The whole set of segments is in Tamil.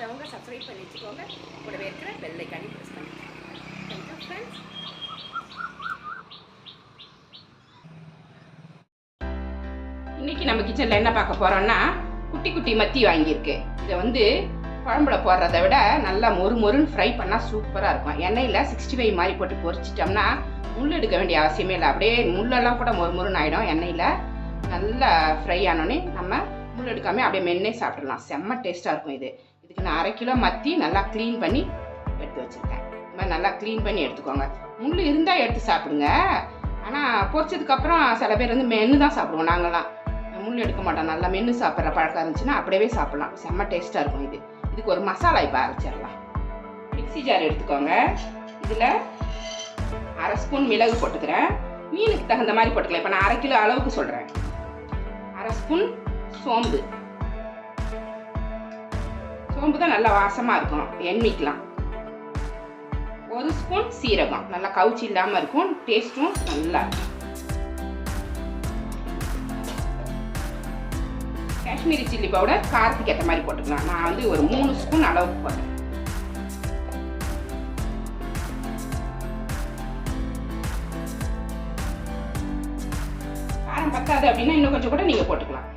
பண்ணாதவங்க சப்ஸ்கிரைப் பண்ணி வச்சுக்கோங்க கூடவே இருக்கிற பெல்லைக்கானி ப்ரெஸ் பண்ணிக்கோங்க தேங்க்யூ ஃப்ரெண்ட்ஸ் இன்னைக்கு நம்ம கிச்சனில் என்ன பார்க்க போறோம்னா குட்டி குட்டி மத்தி வாங்கியிருக்கு. இதை வந்து குழம்புல போடுறத விட நல்லா மொறு மொறுன்னு ஃப்ரை பண்ணால் சூப்பராக இருக்கும். எண்ணெயில் சிக்ஸ்டி ஃபைவ் மாதிரி போட்டு பொரிச்சிட்டோம்னா முள் எடுக்க வேண்டிய அவசியமே இல்லை. அப்படியே முள்ளெல்லாம் கூட மொறு மொறுன்னு ஆகிடும் எண்ணெயில் நல்லா ஃப்ரை ஆனோடனே நம்ம முள் எடுக்காமல் அப்படியே மென்னே சாப்பிடலாம் செம்ம டேஸ்ட்டாக இருக்கும் இது. நான் அரை கிலோ மத்தி நல்லா க்ளீன் பண்ணி எடுத்து வச்சுருக்கேன். இந்த மாதிரி நல்லா க்ளீன் பண்ணி எடுத்துக்கோங்க. முள் இருந்தால் எடுத்து சாப்பிடுங்க. ஆனால் பொரிச்சதுக்கப்புறம் சில பேர் வந்து மென்று தான் சாப்பிடுவோம். நாங்களாம் முள் எடுக்க மாட்டோம். நல்லா மென்று சாப்பிட்ற பழக்கம் இருந்துச்சுன்னா அப்படியே சாப்பிட்லாம். செம்ம டேஸ்ட்டாக இருக்கும் இது. இதுக்கு ஒரு மசாலா இப்போ அரைச்சிடலாம். மிக்சி ஜார் எடுத்துக்கோங்க. இதில் அரை ஸ்பூன் மிளகு போட்டுக்கிறேன். மீனுக்கு தகுந்த மாதிரி போட்டுக்கலாம். இப்போ நான் அரை கிலோ அளவுக்கு சொல்கிறேன் அரை ஸ்பூன் சோம்பு. சோம்பு தான் நல்லா வாசமாக இருக்கும் எண்ணெய்க்கலாம். ஒரு ஸ்பூன் சீரகம். நல்லா கவுச்சி இல்லாமல் இருக்கும். டேஸ்ட்டும் நல்லா இருக்கும். காஷ்மீரி சில்லி பவுடர் காரத்துக்கு ஏற்ற மாதிரி போட்டுக்கலாம். நான் வந்து ஒரு மூணு ஸ்பூன் அளவுக்கு போட்டேன். காரம் பத்தாது அப்படின்னா இன்னும் கொஞ்சம் கூட நீங்கள் போட்டுக்கலாம்.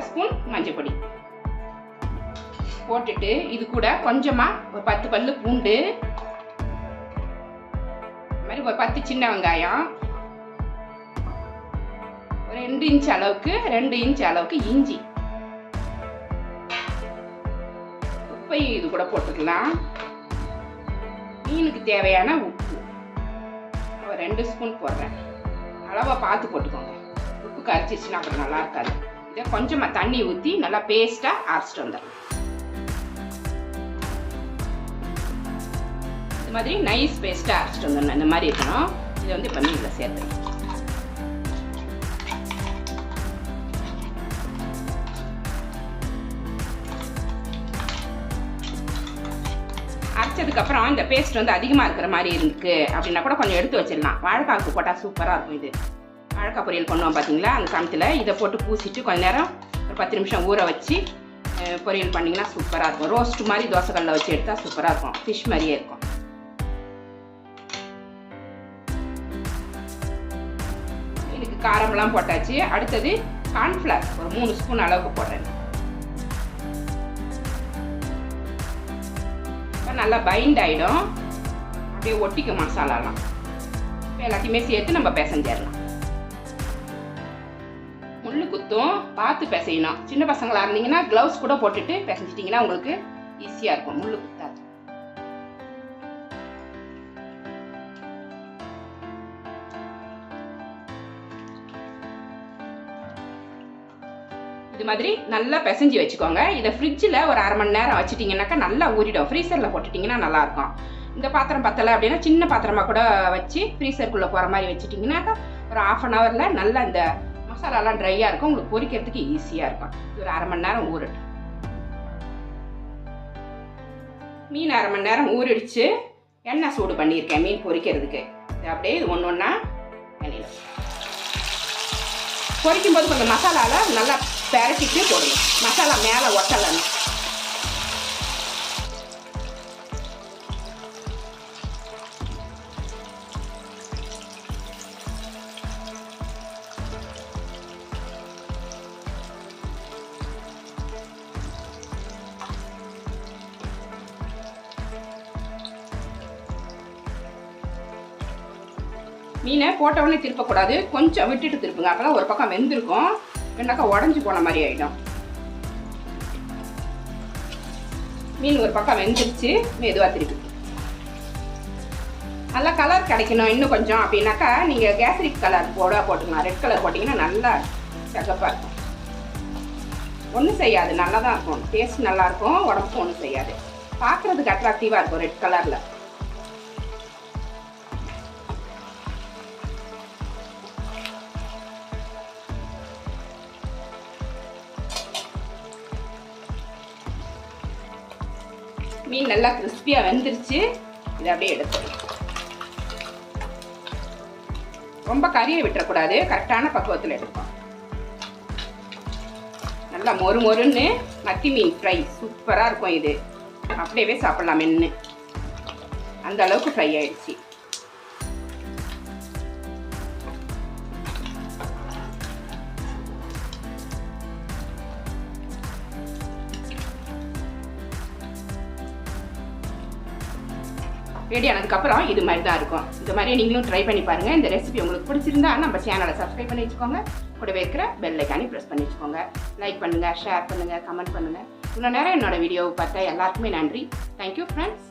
அரை ஸ்பூன் மஞ்சள் பொடி. போட்டுட்டு இது கூட கொஞ்சமாக ஒரு பத்து பல்லு பூண்டு. மாதிரி ஒரு பத்து சின்ன வெங்காயம். ஒரு ரெண்டு இன்ச் அளவுக்கு ரெண்டு இன்ச் அளவுக்கு இஞ்சி. உப்பை இது கூட போட்டுக்கலாம். மீனுக்கு தேவையான உப்பு. ஒரு ரெண்டு ஸ்பூன் போடுறேன். அளவாக பார்த்து போட்டுக்கோங்க. உப்பு கரைச்சிச்சுன்னா அப்புறம் நல்லா இருக்காது. இதை கொஞ்சமாக தண்ணி ஊற்றி நல்லா பேஸ்ட்டாக அரைச்சிட்டு வந்துடலாம். இது மாதிரி நைஸ் பேஸ்ட்டாக அரைச்சிட்டு வந்துடணும். இந்த மாதிரி இருக்கணும். இதை வந்து இப்போ மீனில் சேர்த்துக்கணும் அரைச்சதுக்கப்புறம் இந்த பேஸ்ட் வந்து அதிகமாக இருக்கிற மாதிரி இருக்குது அப்படின்னா கூட கொஞ்சம் எடுத்து வச்சிடலாம். வாழைக்காய்க்கு போட்டால் சூப்பராக இருக்கும் இது. வாழைக்காய் பொரியல் பண்ணுவோம் பார்த்தீங்களா அந்த சமயத்தில் இதை போட்டு பூசிட்டு கொஞ்ச நேரம் ஒரு பத்து நிமிஷம் ஊற வச்சு பொரியல் பண்ணிங்கன்னா சூப்பராக இருக்கும். ரோஸ்ட் மாதிரி தோசைக்கல்ல வச்சு எடுத்தால் சூப்பராக இருக்கும். ஃபிஷ் மாதிரியே இருக்கும். இதுக்கு காரமெல்லாம் போட்டாச்சு. அடுத்தது கார்ன்ஃப்ளவர். ஒரு மூணு ஸ்பூன் அளவுக்கு போடுறேன். இப்போ நல்லா பைண்ட் ஆகிடும் அப்படியே ஒட்டிக்கும் மசாலாலாம். எல்லாத்தையுமே சேர்த்து நம்ம பிசைஞ்சிடலாம். குத்தும் பார்த்து பிசையணும். சின்ன பசங்களாக இருந்தீங்கன்னா க்ளவுஸ் கூட போட்டுட்டு பிசைஞ்சிட்டிங்கன்னா உங்களுக்கு ஈஸியாக இருக்கும். முள்ளு குத்தாது. இது மாதிரி நல்லா பிசைஞ்சு வச்சுக்கோங்க. இதை ஃப்ரிட்ஜில் ஒரு அரை மணி நேரம் வச்சுட்டிங்கனாக்கா நல்லா ஊறிடும். ஃப்ரீசரில் போட்டுட்டிங்கன்னா நல்லாயிருக்கும். இந்த பாத்திரம் பத்தலை அப்படின்னா சின்ன பாத்திரமாக கூட வச்சு ஃப்ரீசருக்குள்ளே போகிற மாதிரி வச்சுட்டிங்கனாக்கா ஒரு ஆஃப் அன் ஹவரில் நல்லா இந்த மசாலாலாம் ட்ரையாக இருக்கும். உங்களுக்கு பொரிக்கிறதுக்கு ஈஸியாக இருக்கும். ஒரு அரை மணி நேரம் ஊறட்டும். மீன் அரை மணி நேரம் ஊறிடுச்சு. எண்ணெய் சூடு பண்ணியிருக்கேன் மீன் பொரிக்கிறதுக்கு. இது அப்படியே இது ஒன்று ஒன்றா எண்ணெயில் பொரிக்கும் போது கொஞ்சம் மசாலாவில் நல்லா பெரட்டிட்டு போடணும். மசாலா மேலே ஒட்டலைன்னு. மீனை போட்ட உடனே திருப்பக்கூடாது. கொஞ்சம் விட்டுட்டு திருப்புங்க. அப்போ ஒரு பக்கம் வெந்திருக்கும். இல்லைனாக்கா உடஞ்சி போன மாதிரி ஆகிடும் மீன் ஒரு பக்கம் வெந்துருச்சு. மெதுவாக திருப்பி. நல்லா கலர் கிடைக்கணும் இன்னும் கொஞ்சம். அப்படின்னாக்கா நீங்கள் கேசரிக் கலர் போட போட்டுக்கலாம். ரெட் கலர் போட்டிங்கன்னா நல்லா சகப்பாக இருக்கும். ஒன்றும் செய்யாது. நல்லா தான் இருக்கும் டேஸ்ட் நல்லாயிருக்கும் உடம்புக்கும் ஒன்றும் செய்யாது. பார்க்குறதுக்கு அட்ராக்டிவாக இருக்கும் ரெட் கலரில் மீன் நல்லா கிறிஸ்பியாக வெந்துருச்சு. இதை அப்படியே எடுத்துடலாம் ரொம்ப கறியை விட்டுறக்கூடாது. கரெக்டான பக்குவத்தில் எடுப்போம். நல்லா மொறு மொறுன்னு மத்தி மீன் ஃப்ரை சூப்பராக இருக்கும் இது. அப்படியே சாப்பிட்லாம் மென்று அந்த அளவுக்கு ஃப்ரை ஆயிடுச்சு. ரெடி ஆனதுக்கப்புறம் இது மாதிரி தான் இருக்கும். இந்த மாதிரி நீங்களும் ட்ரை பண்ணி பாருங்கள் இந்த ரெசிபி உங்களுக்கு பிடிச்சிருந்தா நம்ம சேனலை சப்ஸ்கிரைப் பண்ணி வச்சுக்கோங்க. கூடவே இருக்கிற பெல் ஐக்கானி ப்ரெஸ் பண்ணி வச்சுக்கோங்க. லைக் பண்ணுங்கள் ஷேர் பண்ணுங்கள் கமெண்ட் பண்ணுங்கள் இவ்வளோ நேரம் என்னோட வீடியோவை பார்த்தா எல்லாருக்குமே நன்றி. Thank you friends